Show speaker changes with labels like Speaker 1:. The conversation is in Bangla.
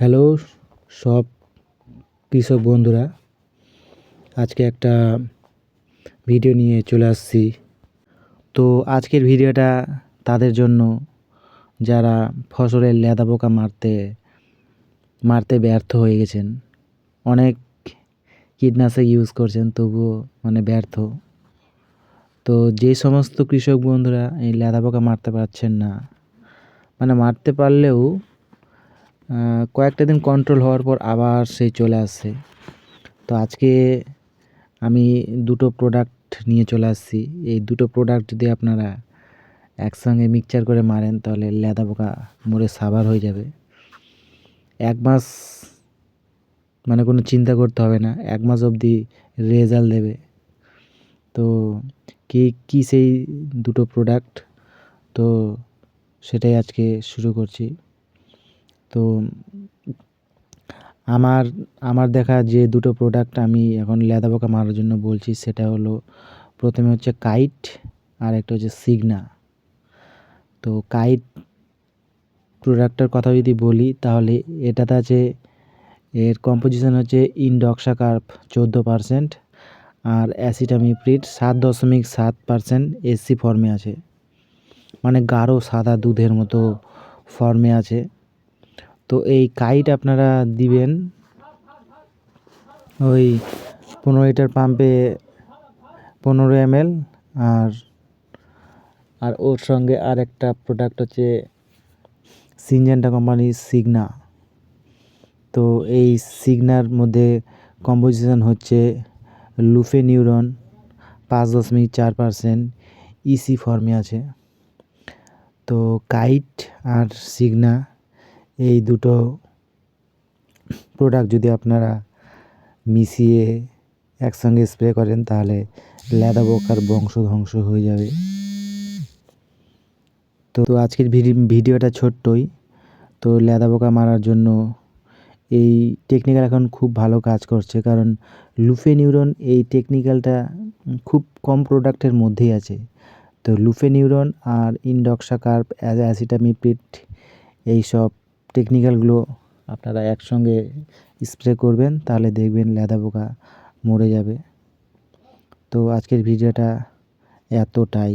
Speaker 1: হ্যালো, সব কৃষক বন্ধুরা, আজকে একটা ভিডিও নিয়ে চলে আসছি। তো আজকের ভিডিওটা তাদের জন্য, যারা ফসলের লেদা পোকা মারতে মারতে ব্যর্থ হয়ে গেছেন, অনেক কীটনাশক ইউজ করছেন, তবুও মানে ব্যর্থ। তো যে সমস্ত কৃষক বন্ধুরা এই লেদা পোকা মারতে পারছেন না মানে মারতে পারলেও কয়েকটা দিন কন্ট্রোল হওয়ার পর আবার সেই চলে আসছে। তো আজকে আমি দুটো প্রোডাক্ট নিয়ে চলে আসছি। এই দুটো প্রোডাক্ট যদি আপনারা একসঙ্গে মিক্সচার করে মারেন, তাহলে লেদা পোকা মরে সাবার হয়ে যাবে। এক মাস মানে কোনো চিন্তা করতে হবে না, এক মাস অবধি রেজাল্ট দেবে। তো কি কি সেই দুটো প্রোডাক্ট তো সেটাই আজকে শুরু করছি। তো আমার আমার দেখা যে দুটো প্রোডাক্ট আমি এখন লেদা পোকা মারার জন্য বলছি, সেটা হলো প্রথমে হচ্ছে কাইট আর একটা হচ্ছে সিগনা তো কাইট প্রোডাক্টের কথা যদি বলি, তাহলে এটাতে আছে, এর কম্পোজিশন হচ্ছে ইনডক্সাকার্প চোদ্দ পারসেন্ট আর অ্যাসিটামিপ্রিড সাত দশমিক সাত পারসেন্ট এসি ফর্মে আছে। মানে গাঢ় সাদা দুধের মতো ফর্মে আছে। তো এই কাইট আপনারা দিবেন। ওই পনেরো লিটার পাম্পে পনেরো এমএল আর আর ওর সঙ্গে আর একটা প্রোডাক্ট হচ্ছে সিনজেন্টা কোম্পানির সিগনা তো এই সিগনার মধ্যে কম্পোজিশন হচ্ছে লুফে নিউরন, পাঁচ দশমিক চার পারসেন্ট ইসি ফর্মে আছে। তো কাইট আর সিগনা এই দুটো প্রোডাক্ট যদি আপনারা মিশিয়ে একসঙ্গে স্প্রে করেন, তাহলে লেদা পোকার বংশ ধ্বংস হয়ে যাবে। তো আজকের ভিডি- ভিডিওটা ছোট্টই। তো লেদা পোকা মারার জন্য এই টেকনিক্যাল এখন খুব ভালো কাজ করছে, কারণ লুফে নিউরন এই টেকনিক্যালটা খুব কম প্রোডাক্টের মধ্যেই আছে। তো লুফে নিউরন আর ইনডক্সা কার্প অ্যাসিটামিপ্রিড এই সব টেকনিক্যালগুলো আপনারা একসঙ্গে স্প্রে করবেন, তাহলে দেখবেন লেদা পোকা মরে যাবে। তো আজকের ভিডিওটা এতটাই।